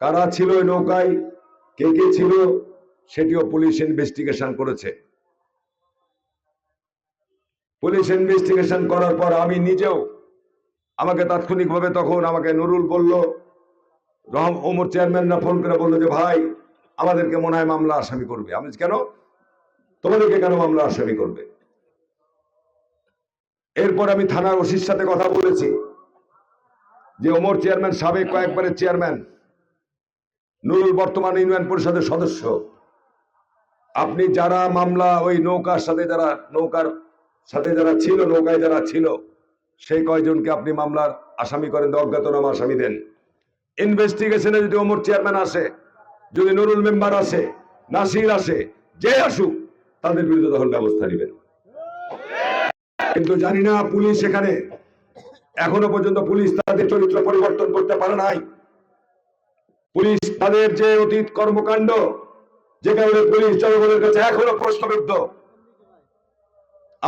কারা ছিল ওই নৌকায়? কে কে ছিল? সেটিও পুলিশ ইনভেস্টিগেশন করেছে। পুলিশ ইনভেস্টিগেশন করার পর আমি নিজেও আমাকে তাৎক্ষণিকভাবে তখন আমাকে নুরুল বলল, রহম ওমর চেয়ারম্যানরা ফোন করে বলল যে, ভাই, আমাদেরকে মনে হয় মামলা আসামি করবে। আমি কেন? তোমাদেরকে কেন মামলা আসামি করবে? এরপর আমি থানার ওসির সাথে কথা বলেছি যে, ওমর চেয়ারম্যান সাবেক কয়েকবারের চেয়ারম্যান নুরুল বর্তমান ইউনিয়ন পরিষদের সদস্য। আপনি যারা মামলা ওই নৌকার সাথে যারা, নৌকার সাথে যারা ছিল, নৌকায় যারা ছিল, সেই কয়জনকে আপনি মামলার আসামি করেন অজ্ঞাতনামা আসামি দেন? ইনভেস্টিগেশনে যদি ওমর চেয়ারম্যান আসে, যদি নুরুল মেম্বার আসে, নাসির আসে, যে আসুক, তাদের বিরুদ্ধে তখন ব্যবস্থা নেবেন। কিন্তু জানি না পুলিশ এখানে এখনও পর্যন্ত পুলিশ তাদের চরিত্র পরিবর্তন করতে পারে নাই। পুলিশ তাদের যে অতীত কর্মকাণ্ড, যে কারণে পুলিশ জনগণের কাছে এখনও প্রশ্নবিদ্ধ।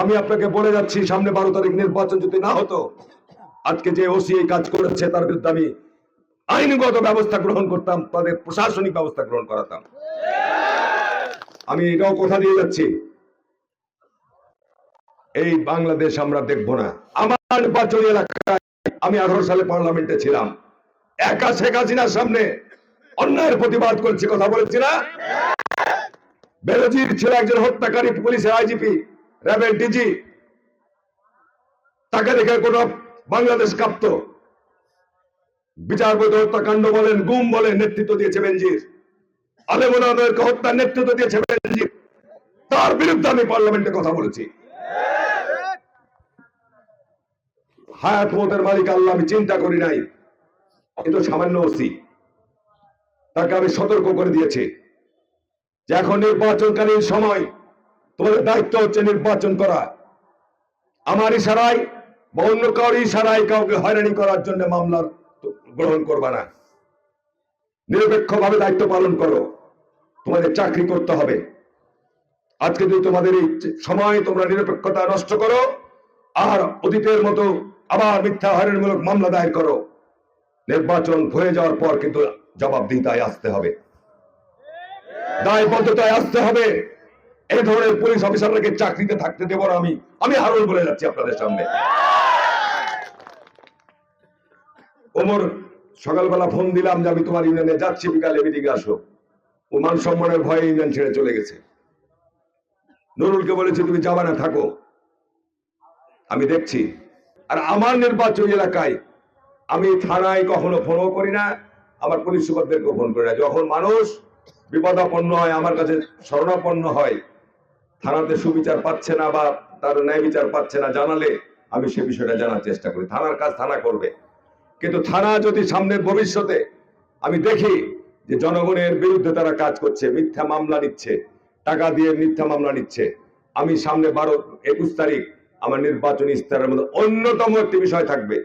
আমি আপনাকে বলে যাচ্ছি, সামনে বারো তারিখ নির্বাচন যদি না হতো, আজকে যে ওসি এই কাজ করেছে, তার বিরুদ্ধে আমি আইনগত ব্যবস্থা গ্রহণ করতাম, তাদের প্রশাসনিক ব্যবস্থা গ্রহণ করাতাম। আমি এটাও কথা দিয়ে যাচ্ছি। এই বাংলাদেশ আমরা দেখব না। আমার নির্বাচনী এলাকায় আমি আঠারো সালে পার্লামেন্টে ছিলাম। একা শেখ হাসিনার সামনে অন্যায়ের প্রতিবাদ করেছি, কথা বলেছি না? বেরোজির ছিল একজন হত্যাকারী পুলিশের আইজিপি র্যাবের ডিজি। তাকে দেখে কোন বাংলাদেশ কাঁপত। বিচারপতি হত্যাকাণ্ড বলেন, গুম বলেন নেতৃত্ব দিয়েছে বেনজির। আলেমুলামেরকে হত্যার নেতৃত্ব দিয়েছে বেনজির। তার বিরুদ্ধে আমি পার্লামেন্টে কথা বলেছি। হায়াত মতের মালিক আল্লাহ, আমি চিন্তা করি নাই। কিন্তু সামান্য ওসি। তাকে আমি সতর্ক করে দিয়েছি। যে এখন নির্বাচনকালীন সময় তোমাদের দায়িত্ব হচ্ছে নির্বাচন করা। আমার ইশারায় বা অন্য কারোর ইশারায় কাউকে হয়রানি করার জন্য মামলার গ্রহণ করবা না। নিরপেক্ষভাবে দায়িত্ব পালন করো। তোমাদের চাকরি করতে হবে। আজকে যদি তোমাদের এই সময় তোমরা নিরপেক্ষতা নষ্ট করো, আর অতীতের মতো আবার মিথ্যা হয়রানিমূলক মামলা দায়ের করো, নির্বাচন হয়ে যাওয়ার পর কিন্তু জবাবদিহিতায় আসতে হবে। দায়বদ্ধতায় আসতে হবে। এই ধরনের পুলিশ অফিসারকে চাকরিতে থাকতে দেবো না আমি। আমি হারুন বলে যাচ্ছি আপনাদের সামনে। ওমর, সকালবেলা ফোন দিলাম যে আমি তোমার ইউনিয়নে যাচ্ছি, বিকালে মিটিং আসো। ও মান সম্মানের ভয়ে ইউনিয়ন ছেড়ে চলে গেছে। নুরুলকে বলেছি, তুমি যাবা না, থাকো। আমি দেখছি। আর আমার নির্বাচনী এলাকায় আমি থানায় কখনো ফোনও করি না। আমার পুলিশ সুপারদেরকেও করি যখন মানুষ বিপদাপন্ন হয়, আমার কাছে শরণাপন্ন হয়, থানাতে সুবিচার পাচ্ছে না বা তার ন্যায় বিচার পাচ্ছে না জানালে আমি সে বিষয়টা জানার চেষ্টা করি। থানার কাজ থানা করবে। কিন্তু থানা যদি সামনের ভবিষ্যতে আমি দেখি যে জনগণের বিরুদ্ধে তারা কাজ করছে, মিথ্যা মামলা নিচ্ছে, টাকা দিয়ে মিথ্যা মামলা নিচ্ছে, আমি সামনে বারো একুশ তারিখ আমার নির্বাচনী ইস্তারের মধ্যে অন্যতম একটি বিষয় থাকবে।